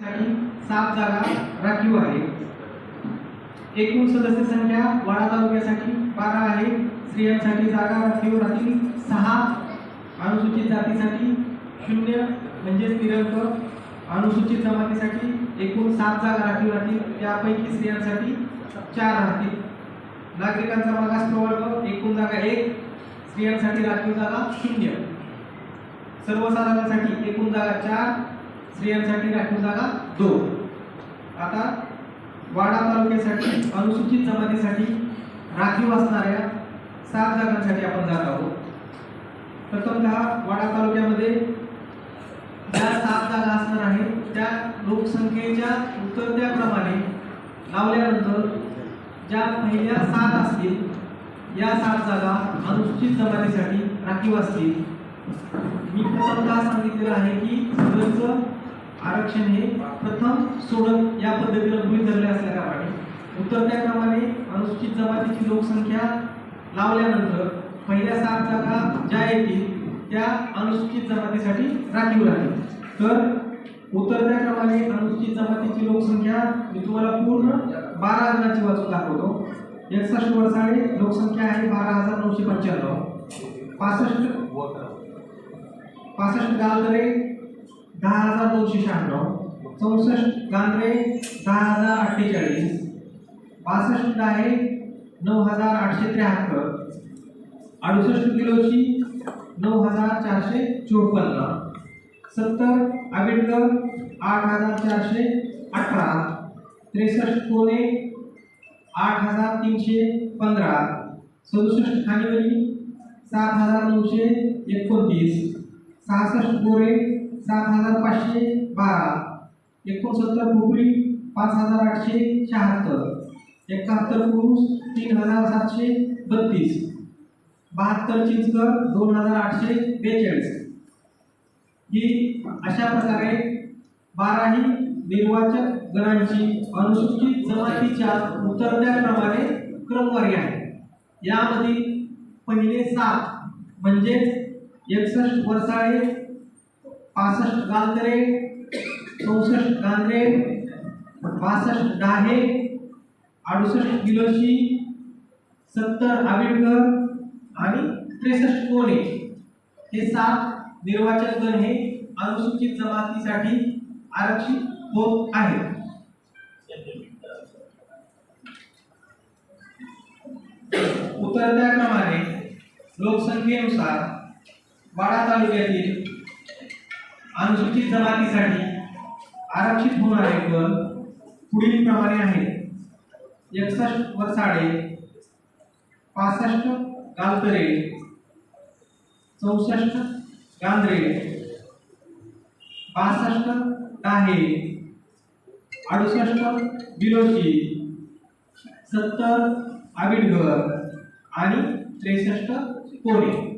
साठी सात जागा राखीव आहे एकूण सदस्य संख्या वाडा तालुक्यासाठी बारा आहे. स्त्रियांसाठी जागा राखीव राहतील सहा. अनुसूचित जातीसाठी शून्य म्हणजेच निरंक अनुसूचित जमातीसाठी एकूण सात जागा राखीव राहतील. त्यापैकी स्त्रियांसाठी चार राहतील. नागरिकांचा मागास प्रवर्ग एकूण जागा एक. स्त्रियांसाठी राखीव जागा शून्य. सर्वसाधारणांसाठी एकूण जागा चार. स्त्रियांसाठी राखीव जागा दोन. आता वाडा तालुक्यासाठी अनुसूचित जमातीसाठी राखीव असणाऱ्या सात जागांसाठी आपण जात आहोत. प्रथमतः वाडा तालुक्यामध्ये ज्या सात जागा असणार आहेत त्या लोकसंख्येच्या उतरत्याप्रमाणे लावल्यानंतर ज्या पहिल्या सात असतील या सात जागा अनुसूचित जमातीसाठी राखीव असतील. मी प्रथमतः सांगितलेलं आहे की सदरचं आरक्षण हे प्रथम सोडत या पद्धतीला गृहित धरले असल्याप्रमाणे उतरत्या क्रमाने अनुसूचित जमातीची लोकसंख्या लावल्यानंतर पहिल्या सात जागा ज्या येतील त्या अनुसूचित जमातीसाठी राखीव राहील तर उतरत्या क्रमाने अनुसूचित जमातीची लोकसंख्या मी तुम्हाला पूर्ण बारा हजाराची वाचून दाखवतो. एकसष्ट वर्षाने लोकसंख्या आहे बारा हजार नऊशे पंच्याण्णव. पासष्ट पासष्ट गावदरे दहा हजार दोनशे शहाण्णव. चौसष्ट गांधरे दहा हजार अठ्ठेचाळीस बासष्ट आहे नऊ हजार आठशे त्र्याहत्तर. अडुसष्ट किलोची नऊ हजार चारशे चोपन्न. सत्तर आंबेडकर आठ हजार चारशे अठरा. त्रेसष्ट कोणे आठ हजार तीनशे पंधरा. सदुसष्ट खानिवली सात हजार नऊशे एकोणतीस. सहासष्ट गोरे सात हजार पाचशे बारा. एकोणसत्तर कोपरी पाच हजार आठशे शहात्तर. एकाहत्तर पुरुष तीन हजार सातशे बत्तीस. बहात्तर चिंचकर दोन हजार आठशे बेचाळीस. ही अशा प्रकारे बाराही निर्वाचक गणांची अनुसूचित जमातीच्या उतरत्याप्रमाणे क्रमवारी आहे. यामध्ये पहिले सात म्हणजेच एकसष्ट वर्षाळे पासष्ट गांधरे चौसष्ट गांधरे बासष्ट डाहे अडुसष्ट किलोशी सत्तर आंबेडकर आणि त्रेसष्ट कोणे हे सात निर्वाचन गण हे अनुसूचित जमातीसाठी आरक्षित होत आहे उतरत्या क्रमाने लोकसंख्येनुसार वाडा तालुक्यातील अनुसूचित जमातीसाठी आरक्षित होणारे गण पुढील प्रमाणे आहेत एकसष्ट वरसाडे पासष्ट गालतरे चौसष्ट गांधरे बासष्ट डाहे अडुसष्ट बिलोशी सत्तर आबिडघर आणि त्रेसष्ट कोणे